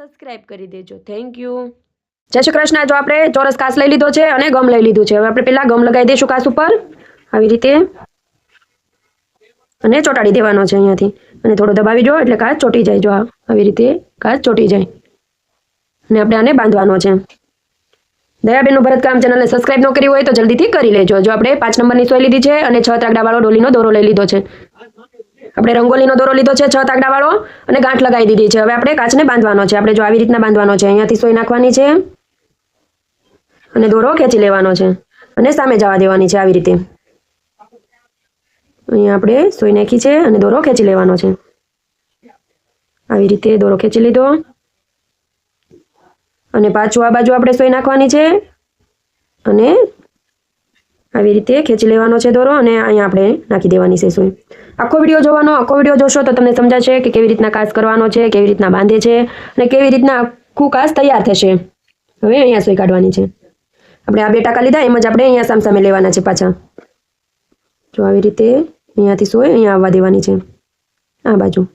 Subscribe કરી દેજો. Thank you જય શ્રી કૃષ્ણ. જો આપણે ચોરસ કાસ લઈ લીધો છે અને ગમ લઈ લીધું છે. હવે આપણે પહેલા ગમ લગાવી દઈશું કાસ ઉપર. આવી રીતે અને ચોટાડી દેવાનો છે અહીંયાથી. અને થોડો દબાવી જો એટલે કાચ ચોટી જાય. જો આવી રીતે કાચ ચોંટી જાય. અને આપણે આને બાંધવાનો છે. દયાબેનનું ભરતકામ ચેનલને સબસ્ક્રાઇબ ન કરી હોય તો જલ્દીથી કરી લેજો. જો આપણે પાંચ નંબરની સોય લીધી છે અને છ તાગડાવાળો ડોલીનો દોરો લઈ લીધો છે. આપણે રંગોલીનો દોરો લીધો છે, છ તાગડાવાળો અને ગાંઠ લગાવી દીધી છે. હવે આપણે કાચને બાંધવાનો છે. આપણે જો આવી રીતના બાંધવાનો છે. અહીંયાથી સોય નાખવાની છે અને દોરો ખેંચી લેવાનો છે અને સામે જવા દેવાની છે આવી રીતે. અહીંયા આપણે સોય નાખી છે અને દોરો ખેંચી લેવાનો છે. આવી રીતે દોરો ખેંચી લીધો. અને પાછું આ બાજુ આપણે સોય નાખવાની છે અને આવી રીતે ખેંચી લેવાનો છે દોરો અને અહીંયા આપણે નાખી દેવાની છે સુઈ. આખો વીડિયો જોવાનો, આખો વીડિયો જોશો તો તમને સમજાશે કે કેવી રીતના કાચ કરવાનો છે, કેવી રીતના બાંધે છે અને કેવી રીતના આખું કાસ તૈયાર થશે. હવે અહીંયા સુઈ કાઢવાની છે. આપણે આ બે ટાંકા લીધા, એમ જ આપણે અહીંયા સામસામે લેવાના છે પાછા. જો આવી રીતે અહીંયાથી સોય અહીંયા આવવા દેવાની છે. આ બાજુ.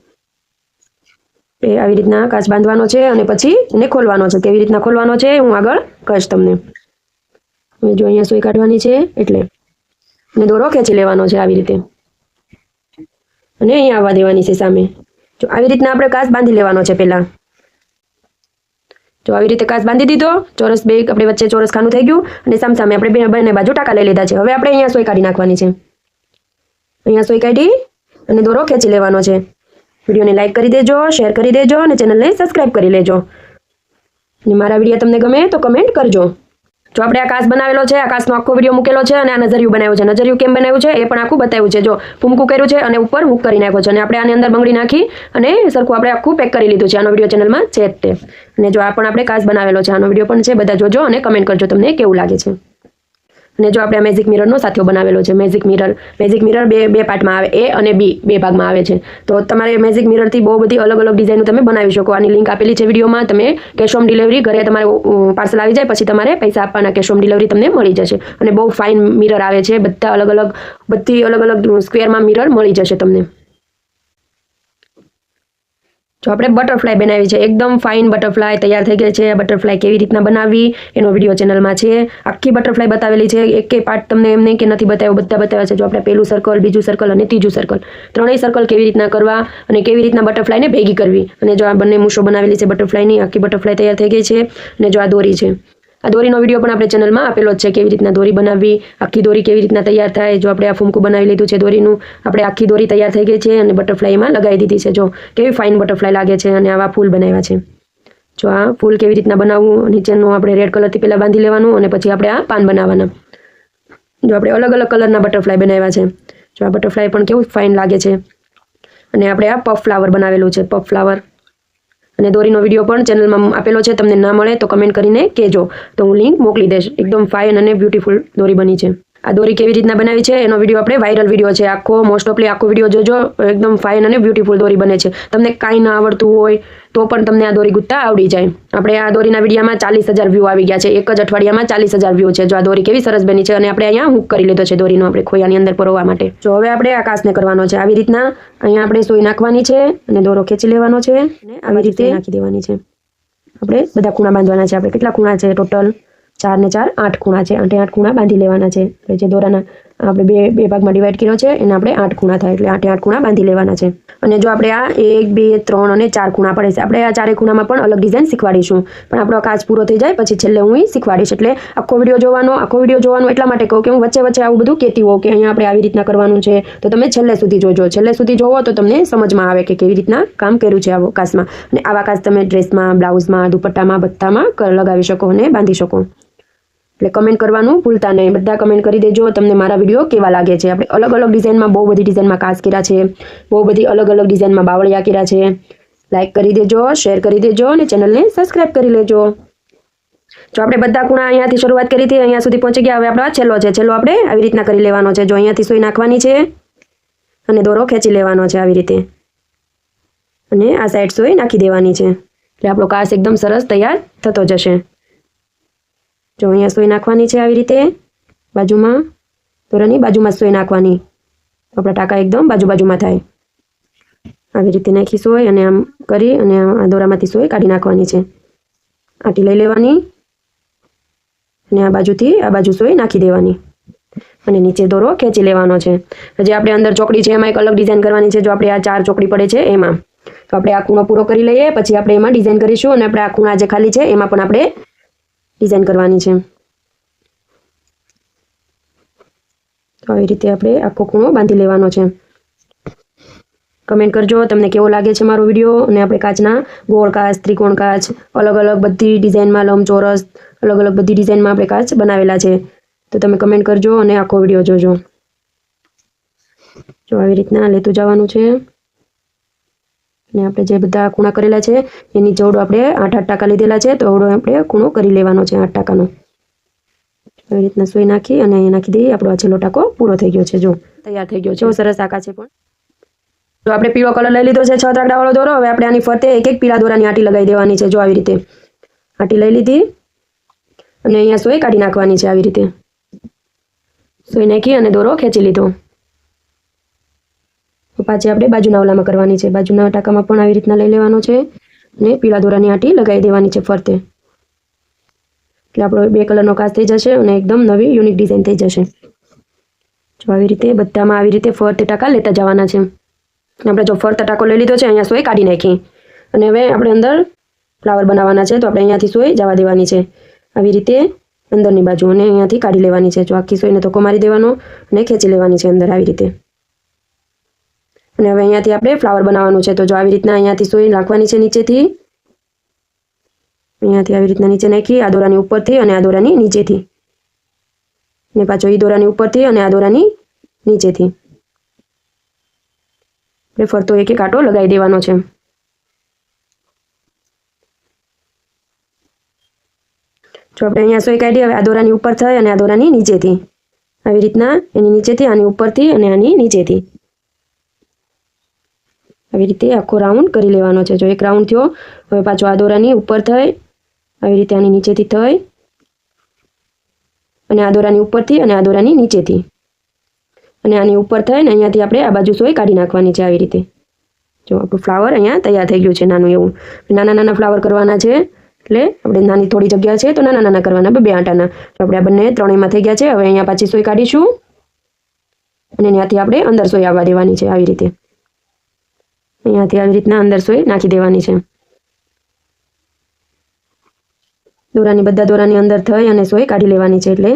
એ આવી રીતના કાચ બાંધવાનો છે અને પછી એને ખોલવાનો છે. કેવી રીતના ખોલવાનો છે, હું આગળ કહીશ તમને. હવે જો અહીંયા સોય કાઢવાની છે, એટલે અને દોરો ખેંચી લેવાનો છે આવી રીતે. અને અહીંયા આવવા દેવાની છે સામે. જો આવી રીતના આપણે કાચ બાંધી લેવાનો છે પહેલા. જો આવી રીતે કાચ બાંધી દીધો, ચોરસ બે આપણે વચ્ચે ચોરસ ખાનું થઈ ગયું, અને સામ સામે આપણે બંને બાજુ ટાંકા લઈ લીધા છે. હવે આપણે અહીંયા સોય કાઢી નાખવાની છે. અહીંયા સોય કાઢી અને દોરો ખેંચી લેવાનો છે. વિડીયોને લાઇક કરી દેજો, શેર કરી દેજો, અને ચેનલને સબસ્ક્રાઇબ કરી લેજો. અને મારા વીડિયો તમને ગમે તો કમેન્ટ કરજો. જો આપણે આકાશ બનાવેલો છે આકાશનો આખો વીડિયો મૂકેલો છે અને આ નજરિયું બનાવ્યું છે. નજરિયું કેમ બનાવ્યું છે? એ પણ આખું બતાવ્યું છે. જો ફૂમકું કર્યું છે અને ઉપર હુક કરી નાખ્યો છે અને આપણે આની અંદર બંગડી નાખી અને સરખું આપણે આખું પેક કરી લીધું છે. આનો વીડિયો ચેનલમાં છે તે. અને જો આ પણ આપણે કાચ બનાવેલો છે, આનો વીડિયો પણ છે, બધા જોજો અને કમેન્ટ કરજો તમને કેવું લાગે છે. અને જો આપણે આ મેજિક મિરરનો સાથીઓ બનાવેલો છે મેજિક મિરર મેજિક મિરર બે બે પાર્ટમાં આવે, એ અને બી બે ભાગમાં આવે છે. તો તમારે મેજિક મિરરથી બહુ બધી અલગ અલગ ડિઝાઇનો તમે બનાવી શકો. આની લિંક આપેલી છે વિડીયોમાં તમે કેશ ઓન ડિલિવરી ઘરે તમારે પાર્સલ આવી જાય, પછી તમારે પૈસા આપવાના. કેશ ઓન ડિલિવરી તમને મળી જશે. અને બહુ ફાઇન મિરર આવે છે. બધા અલગ અલગ, બધી અલગ અલગ સ્ક્વેરમાં મિરર મળી જશે તમને. જો આપણે બટરફ્લાય બનાવી છે, એકદમ ફાઇન બટરફ્લાય તૈયાર થઈ ગઈ છે. બટરફ્લાય કેવી રીતના બનાવવી, એનો વીડિયો ચેનલમાં છે. આખી બટરફ્લાય બતાવેલી છે. એકે પાર્ટ તમને એમ નહીં કે નથી બતાવ્યો, બધા બતાવ્યા છે. જો આપણે પહેલું સર્કલ બીજું સર્કલ અને ત્રીજું સર્કલ ત્રણેય સર્કલ કેવી રીતના કરવા અને કેવી રીતના બટરફ્લાયને ભેગી કરવી. અને જો આ બંને મૂછો બનાવેલી છે બટરફ્લાયની આખી બટરફ્લાય તૈયાર થઈ ગઈ છે. અને જો આ દોરી છે. આ દોરીનો વીડિયો પણ આપણે ચેનલમાં આપેલો છે, કેવી રીતના દોરી બનાવવી, આખી દોરી કેવી રીતના તૈયાર થાય, જો આપણે આ ફૂમકું બનાવી લીધું છે દોરીનું, આપણે આખી દોરી તૈયાર થઈ ગઈ છે અને બટરફ્લાયમાં લગાવી દીધી છે. જો, કેવી ફાઇન બટરફ્લાય લાગે છે અને આવા ફૂલ બનાવ્યા છે. જો આ ફૂલ કેવી રીતના બનાવવું, નીચેનું આપણે રેડ કલરથી પહેલાં બાંધી લેવાનું અને પછી આપણે આ પાન બનાવવાના. જો આપણે અલગ અલગ કલરના બટરફ્લાય બનાવ્યા છે. જો આ બટરફ્લાય પણ કેવું ફાઇન લાગે છે. અને આપણે આ પફ ફ્લાવર બનાવેલું છે પફ ફ્લાવર અને દોરીનો વીડિયો પણ ચેનલમાં આપેલો છે, તમને ના મળે તો કમેન્ટ કરીને કહેજો. તો હું લિંક મોકલી દઈશ. એકદમ ફાઇન અને બ્યુટીફુલ દોરી બની છે. આ દોરી કેવી રીતના બનાવી છે એનો વીડિયો આપણે વાયરલ વીડિયો છે. આખો મોસ્ટ ઓફલી આખો વીડિયો જોજો એકદમ ફાઇન અને બ્યુટીફુલ દોરી બને છે. તમને કાંઈ ના આવડતું હોય તો પણ તમને આ દોરી ગુત્તા આવડી જાય. આપણે આ દોરીના વિડીયામાં ચાલીસ હજાર વ્યૂ આવી ગયા છે. એક જ અઠવાડિયામાં ચાલીસ હજાર વ્યૂ છે. જો આ દોરી કેવી સરસ બની છે અને આપણે અહીંયા હુક કરી લીધો છે દોરીનો આપણે ખોયાની અંદર પરોવા માટે. જો હવે આપણે આકાશને કરવાનો છે. આવી રીતના અહીંયા આપણે સોઈ નાખવાની છે અને દોરો ખેંચી લેવાનો છે અને આવી રીતે નાખી દેવાની છે. આપણે બધા ખૂણા બાંધવાના છે. આપણે કેટલા ખૂણા છે ટોટલ ચાર ને ચાર આઠ ખૂણા છે. આઠે આઠ ખૂણા બાંધી લેવાના છે. એટલે જે દોરાના આપણે બે બે ભાગમાં ડિવાઈડ કર્યો છે, એને આપણે આઠ ખૂણા થાય. એટલે આઠે આઠ ખૂણા બાંધી લેવાના છે. અને જો આપણે આ એક, બે, ત્રણ અને ચાર ખૂણા પડે છે. આપણે આ ચારે ખૂણામાં પણ અલગ ડિઝાઇન શીખવાડીશું. પણ આપણો કાચ પૂરો થઈ જાય, પછી છેલ્લે હું એ શીખવાડીશ. એટલે આખો વીડિયો જોવાનો, આખો વીડિયો જોવાનો એટલા માટે કહું કે હું વચ્ચે વચ્ચે આવું બધું કહેતી હોઉં કે અહીંયા આપણે આવી રીતના કરવાનું છે. તો તમે છેલ્લે સુધી જોજો. છેલ્લે સુધી જોવો તો તમને સમજમાં આવે કે કેવી રીતના કામ કર્યું છે આવો કાચમાં અને આવા કાચ તમે ડ્રેસમાં, બ્લાઉઝમાં, દુપટ્ટામાં, બધામાં લગાવી શકો અને બાંધી શકો. એટલે કમેન્ટ કરવાનું ભૂલતા નહીં. બધા કમેન્ટ કરી દેજો, તમને મારા વીડિયો કેવા લાગે છે? આપણે અલગ અલગ ડિઝાઇનમાં બહુ બધી ડિઝાઇનમાં કાચ કર્યા છે. બહુ બધી અલગ અલગ ડિઝાઇનમાં બાવળિયા કર્યા છે. લાઇક કરી દેજો શેર કરી દેજો અને ચેનલને સબસ્ક્રાઇબ કરી લેજો. જો આપણે બધા ખૂણા અહીંયાથી શરૂઆત કરી હતી, અહીંયા સુધી પહોંચી ગયા. હવે આપણો છેલ્લો છે. છેલ્લો આપણે આવી રીતના કરી લેવાનો છે. જો અહીંયાથી સોઈ નાખવાની છે અને દોરો ખેંચી લેવાનો છે આવી રીતે. અને આ સાઈડ સોઈ નાખી દેવાની છે. એટલે આપણો કાચ એકદમ સરસ તૈયાર થતો જશે. જો અહીંયા સોય નાખવાની છે આવી રીતે, બાજુમાં દોરાની બાજુમાં સોય નાખવાની. આપણા ટાંકા એકદમ બાજુ બાજુમાં થાય. આવી રીતે નાખી સોય અને આમ કરી અને આ દોરામાંથી સોય કાઢી નાખવાની છે. આટી લઈ લેવાની અને આ બાજુથી આ બાજુ સોય નાખી દેવાની. અને નીચે દોરો ખેંચી લેવાનો છે. હજી આપણે અંદર ચોકડી છે, એમાં એક અલગ ડિઝાઇન કરવાની છે. જો આપણે આ ચાર ચોકડી પડે છે એમાં. તો આપણે આ ખૂણો પૂરો કરી લઈએ, પછી આપણે એમાં ડિઝાઇન કરીશું અને આપણે આ ખૂણા જે ખાલી છે, એમાં પણ આપણે ડિઝાઇન કરવાની છે. તો આવી રીતે આપણે આખો ખૂણો બાંધી લેવાનો છે. કમેન્ટ કરજો, તમને કેવો લાગે છે મારો વીડિયો? અને આપણે કાચના ગોળ કાચ, ત્રિકોણ કાચ, અલગ અલગ બધી ડિઝાઇનમાં લંબચોરસ, અલગ અલગ બધી ડિઝાઇનમાં આપણે કાચ બનાવેલા છે. તો તમે કમેન્ટ કરજો અને આખો વીડિયો જોજો. જો આવી રીતના લેતું જવાનું છે. અને આપણે જે બધા ખૂણા કરેલા છે એની જોડો આપણે આઠ આઠ ટકા લીધેલા છે તો ઓવડો આપણે ખૂણો કરી લેવાનો છે આઠ ટકાનો. આવી રીતના સોય નાખી અને અહીંયા નાખી દઈએ આપણો આ છેલ્લો ટાંકો પૂરો થઈ ગયો છે જો. તૈયાર થઈ ગયો છે. સરસ આકા છે પણ. જો આપણે પીળો કલર લઈ લીધો છે છ ત્રાકડાવાળો દોરો હવે આપણે આની ફરતે એક એક પીળા દોરાની આટી લગાવી દેવાની છે જો આવી રીતે. આટી લઈ લીધી અને અહીંયા સોય કાઢી નાખવાની છે આવી રીતે. સોય નાખી અને દોરો ખેંચી લીધો. તો પાછી આપણે બાજુના ઓલામાં કરવાની છે. બાજુના ટાંકામાં પણ આવી રીતના લઈ લેવાનો છે અને પીળા દોરાની આંટી લગાવી દેવાની છે ફરતે. એટલે આપણો બે કલરનો કાચ થઈ જશે અને એકદમ નવી યુનિક ડિઝાઇન થઈ જશે. જો આવી રીતે બધામાં આવી રીતે ફરતે ટાંકા લેતા જવાના છે. આપણે જો ફરતે ટાંકો લઈ લીધો છે, અહીંયા સોય કાઢી નાખી. અને હવે આપણે અંદર ફ્લાવર બનાવવાના છે, તો આપણે અહીંયાથી સોય જવા દેવાની છે. આવી રીતે અંદરની બાજુ અને અહીંયાથી કાઢી લેવાની છે. જો આખી સોયને ધક્કો મારી દેવાનો અને ખેંચી લેવાની છે અંદર આવી રીતે. અને હવે અહીંયાથી આપણે ફ્લાવર બનાવવાનું છે. તો જો આવી રીતના અહીંયાથી સોઈ રાખવાની છે નીચેથી. અહીંયાથી આવી રીતના નીચે નાખી, આ દોરાની ઉપરથી અને આ દોરાની નીચેથી. ને પાછો એ દોરાની ઉપરથી અને આ દોરાની નીચેથી. આપણે ફરતો એક એક આટો લગાવી દેવાનો છે. જો આપણે અહીંયા સોય કાઢી, હવે આ દોરાની ઉપર થાય અને આ દોરાની નીચેથી. આવી રીતના એની નીચેથી, આની ઉપરથી અને આની નીચેથી. આવી રીતે આખો રાઉન્ડ કરી લેવાનો છે. જો એક રાઉન્ડ થયો હવે પાછો આ દોરાની ઉપર થઈ, આવી રીતે આની નીચેથી થઈ, અને આ દોરાની ઉપરથી અને આ દોરાની નીચેથી. અને આની ઉપર થઈ ને અહીંયાથી આપણે આ બાજુ સોય કાઢી નાખવાની છે આવી રીતે. જો આપણું ફ્લાવર અહીંયા તૈયાર થઈ ગયું છે નાનું એવું. નાના નાના ફ્લાવર કરવાના છે, એટલે આપણે નાની થોડી જગ્યા છે તો નાના નાના કરવાના બે આંટાના. આપણે આ બંને ત્રણેયમાં થઈ ગયા છે. હવે અહીંયા પાછી સોય કાઢીશું. અને ત્યાંથી આપણે અંદર સોય આવવા દેવાની છે આવી રીતે. અહીંયાથી આવી રીતના અંદર સોય નાખી દેવાની છે. દોરાની બધા દોરાની અંદર થઈ અને સોય કાઢી લેવાની છે એટલે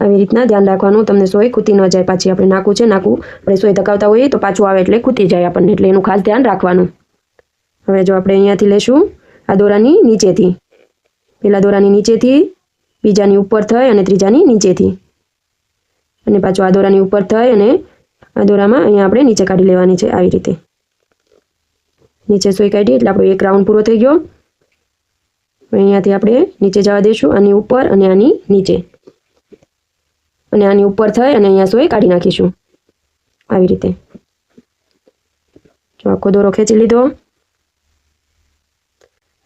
આવી રીતના ધ્યાન રાખવાનું, તમને સોય ખૂતી ન જાય, પાછી આપણે નાખવું છે, નાખવું. આપણે સોય ધકાવતા હોઈએ તો પાછું આવે એટલે ખૂતી જાય આપણને, એટલે એનું ખાસ ધ્યાન રાખવાનું. હવે જો આપણે અહીંયાથી લેશું, આ દોરાની નીચેથી. પેલા દોરાની નીચેથી, બીજાની ઉપર થઈ અને ત્રીજાની નીચેથી. અને પાછું આ દોરાની ઉપર થઈ અને આ દોરામાં અહીંયા આપણે નીચે કાઢી લેવાની છે, આવી રીતે. નીચે સોય કાઢી એટલે આપણો એક રાઉન્ડ પૂરો થઈ ગયો. અહીંયાથી આપણે નીચે જવા દઈશું આની ઉપર અને આની નીચે. અને આની ઉપર થઈ અને અહીંયા સોય કાઢી નાખીશું. આવી રીતે. જો આખો દોરો ખેંચી લીધો.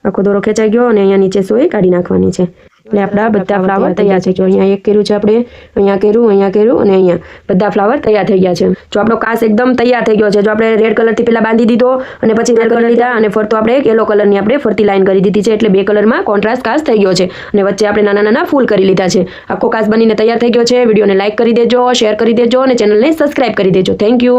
આખો દોરો ખેંચાઈ ગયો અને અહીંયા નીચે સોય કાઢી નાખવાની છે. એટલે આપણા બધા ફ્લાવર તૈયાર છે જો અહીંયા એક કર્યું છે આપણે, અહીંયા કર્યું અહીંયા કર્યું અને અહીંયા. બધા ફ્લાવર તૈયાર થઈ ગયા છે. જો આપણો કાસ એકદમ તૈયાર થઈ ગયો છે, જો આપણે રેડ કલરથી પહેલાં બાંધી દીધો અને પછી રેડ કલર લીધા અને ફરતો આપણે યલો કલરની આપણે ફરતી લાઈન કરી દીધી છે, એટલે બે કલરમાં કોન્ટ્રાસ્ટ કાસ થઈ ગયો છે. અને વચ્ચે આપણે નાના નાના ફૂલ કરી લીધા છે. આખો કાસ બનીને તૈયાર થઈ ગયો છે. વિડીયોને લાઇક કરી દેજો શેર કરી દેજો અને ચેનલને સબસ્ક્રાઇબ કરી દેજો. Thank you